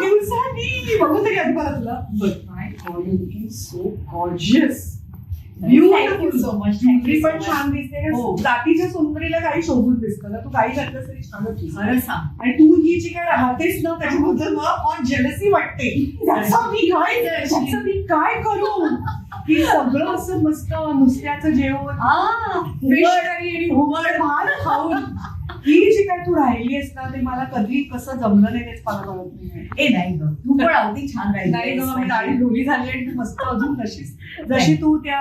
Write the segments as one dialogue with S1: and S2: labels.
S1: दिवसांनी बघू तरी आधी मला माय यू सो गॉर्जियस पण छान दिसते
S2: हो.
S1: जातीच्या सुंदरीला काही शोभून दिसतं ना तू काही घातलं तरी
S2: छान सांग
S1: आणि तू ही जी काय राहतेस ना त्याच्याबद्दल मला ऑन जेलसी वाटते त्याचं मी काय त्याचं मी काय करू की सगळं असं मस्त नुसत्याचं जेवण फिश करी आणि घुमट भात खाऊन ही जी काय तू राहिलीस ना ते मला कधी कसं जमलं नाही तेच मला कळत नाही.
S2: ए नाही ग. तू पण अगदी छान राहिली
S1: नाही ग मी गाडी ढोली झाली आणि तू मस्त अजून तशीच. जशी तू त्या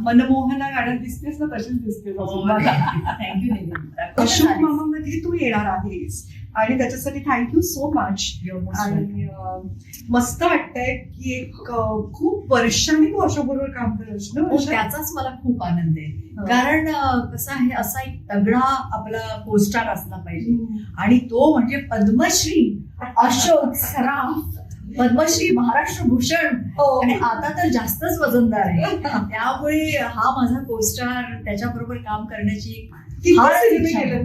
S1: मनमोहना गाड्यात दिसतेस ना तशीच दिसतेस अजून मला. अशोक मामा मध्ये तू येणार आहेस. आणि त्याच्यासाठी थँक्यू सो मच आणि मस्त वाटतंय की एक खूप वर्षांनी तू अशोक बरोबर काम करत ना
S2: हो त्याचाच मला खूप आनंद आहे. कारण कसं आहे असा एक तगडा आपला पोस्टार असला पाहिजे. आणि तो म्हणजे पद्मश्री अशोक सराफ. पद्मश्री महाराष्ट्र भूषण
S1: हो.
S2: आणि आता तर जास्तच वजनदार आहे. त्यामुळे हा माझा कोस्टार त्याच्याबरोबर काम करण्याची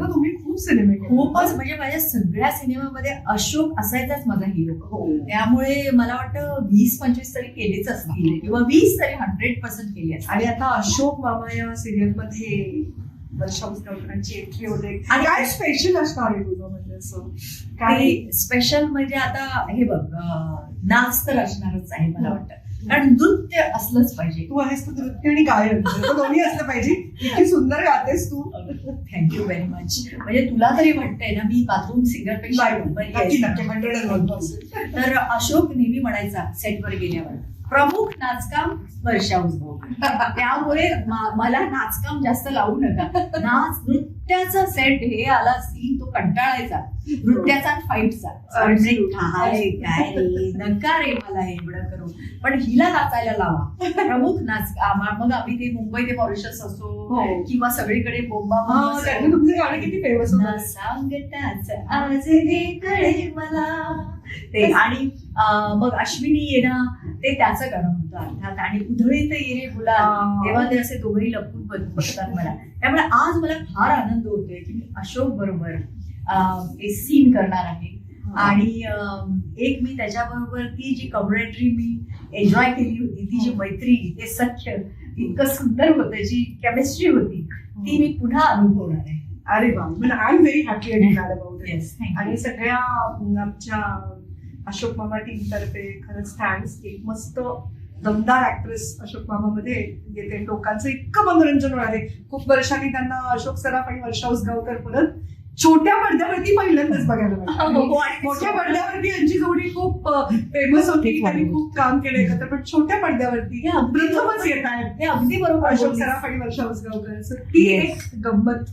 S1: तुम्ही? खूप सिनेमे
S2: खूपच. म्हणजे माझ्या सगळ्या सिनेमामध्ये अशोक असायचाच माझा हिरो त्यामुळे मला वाटतं वीस पंचवीस तरी केलीच असतील. किंवा वीस तरी हंड्रेड पर्सेंट केली
S1: आणि आता अशोक मामा या सिरियलमध्ये एंट्री होते. आणि काय स्पेशल असणार आहे तुझं म्हणजे असं? काय
S2: स्पेशल म्हणजे आता हे बघ नाच तर असणारच आहे मला वाटतं. कारण नृत्य असलंच पाहिजे.
S1: तू आहेस तर नृत्य आणि गायन. दोन्ही असलं पाहिजे. इतकी सुंदर गातेस तू.
S2: थँक्यू व्हेरी मच म्हणजे तुला तरी वाटतंय ना मी बाथरूम
S1: सिंगरपेक्षा
S2: तर अशोक नेहमी म्हणायचा सेटवर गेल्यावर. प्रमुख नाचकाम वर्षा उजगावकर त्यामुळे मला नाचकाम जास्त लावू नका. नाच नृत्याचा सेट हे आला सीन तो कंटाळायचा. नृत्याचा फाईटचा. काय काय नका रे मला एवढं करू पण हिला नाचायला लावा. प्रमुख नाच मग आम्ही ते मुंबई ते मॉरिशस असो
S1: हो.
S2: किंवा सगळीकडे बोंबा
S1: किती फेमस
S2: सांगताच आज हे कळे मला. ते आणि मग अश्विनी येणं ते त्याचं गाणं होतं अर्थात. आणि उधळीत ये रे गुलाल
S1: हा.
S2: तेव्हा ते असे दोघेही लपून बघ- बघतात मला. त्यामुळे आज मला फार आनंद होतोय की मी अशोक बरोबर सीन करणार आहे. आणि एक मी त्याच्याबरोबर ती जी कम्युनिटी मी एन्जॉय केली होती ती जी मैत्री ते सख्य इतकं सुंदर होतं जी केमिस्ट्री होती ती मी पुन्हा अनुभवणार आहे.
S1: अरे वा. आय एम व्हेरी हॅपी आणि सगळ्या आमच्या अशोक मामा टीम तर्फे खरंच थँक्स एक मस्त दमदार ऍक्ट्रेस अशोक मामा मध्ये येते. लोकांचं इतकं मनोरंजन होणार आहे. खूप वर्षांनी त्यांना अशोक सराफ आणि वर्षा उसगावकर परत छोट्या पडद्यावरती पहिल्यांदाच बघायला मिळालं.
S2: हो, आणि
S1: मोठ्या पडद्यावरती यांची जोडी खूप फेमस होती. त्यांनी खूप काम केलं एकत्र पण छोट्या पडद्यावरती
S2: हे
S1: प्रथमच येत आहेत
S2: हे अगदी बरोबर
S1: अशोक. सराफ आणि वर्षा उसगावकर. ती. एक गंमत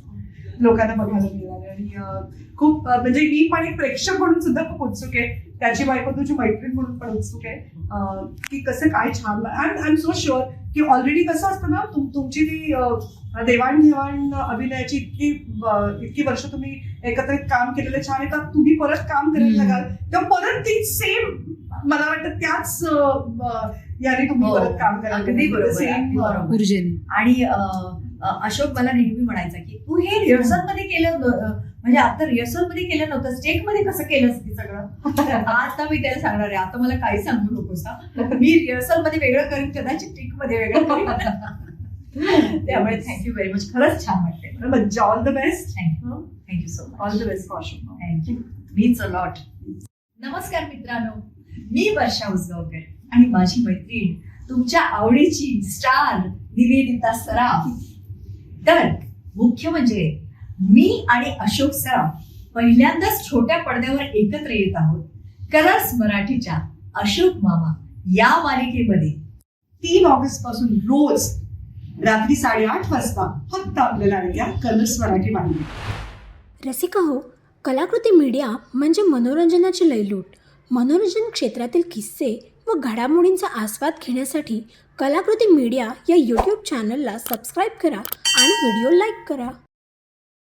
S1: लोकांना बघायला मिळणार आणि खूप म्हणजे मी पण एक प्रेक्षक म्हणून सुद्धा खूप उत्सुक आहे. त्याची बायको तुझी मैत्रीण म्हणून पण उत्सुक आहे. की कसं काय छान and I am so sure की ऑलरेडी कसं असतं ना तुम- तुमची ती देवाणघेवाण अभिनयाची इतकी इतकी वर्ष तुम्ही एकत्रित काम केलेलं छान आहे तर तुम्ही परत काम करायला. लागाल? तेव्हा परत ती सेम मला वाटतं त्याच याने तुम्ही
S2: हो.
S1: परत काम करायला
S2: अगदी बरोबर, आणि अशोक मला नेहमी म्हणायचा की तू हे रिहर्सलमध्ये केलं म्हणजे आता रिहर्सलमध्ये केलं नव्हतं स्टेकमध्ये कसं केलंस ते सगळं? आता मी त्याला सांगणार आहे. आता मला काही सांगू नकोस. मी रिहर्सलमध्ये वेगळं करेन कदाचित टेकमध्ये वेगळं करेन. त्यामुळे थँक्यू व्हेरी मच खरंच छान वाटते
S1: all the best
S2: thank you thank you so much
S1: all the best Ashok
S2: thank you much a lot नमस्कार मित्रांनो. मी वर्षा उसगावकर आणि माझी मैत्रीण तुमच्या आवडीची स्टार निवेदिता सराफ. तर मुख्य म्हणजे मी आणि अशोक सराफ पहिल्यांदाच छोट्या पडद्यावर एकत्र येत आहोत. कलर्स मराठीच्या अशोक मामा या मालिकेमध्ये.
S1: तीन ऑगस्टपासून रोज रात्री साडेआठ वाजता फक्त आपल्याला या कलर्स मराठी मालिके
S3: रसिका हो कलाकृती मीडिया म्हणजे मनोरंजनाची लयलूट. मनोरंजन क्षेत्रातील किस्से व घडामोडींचा आस्वाद घेण्यासाठी कलाकृती मीडिया या यूट्यूब चॅनलला सबस्क्राईब करा आणि व्हिडिओ लाईक करा.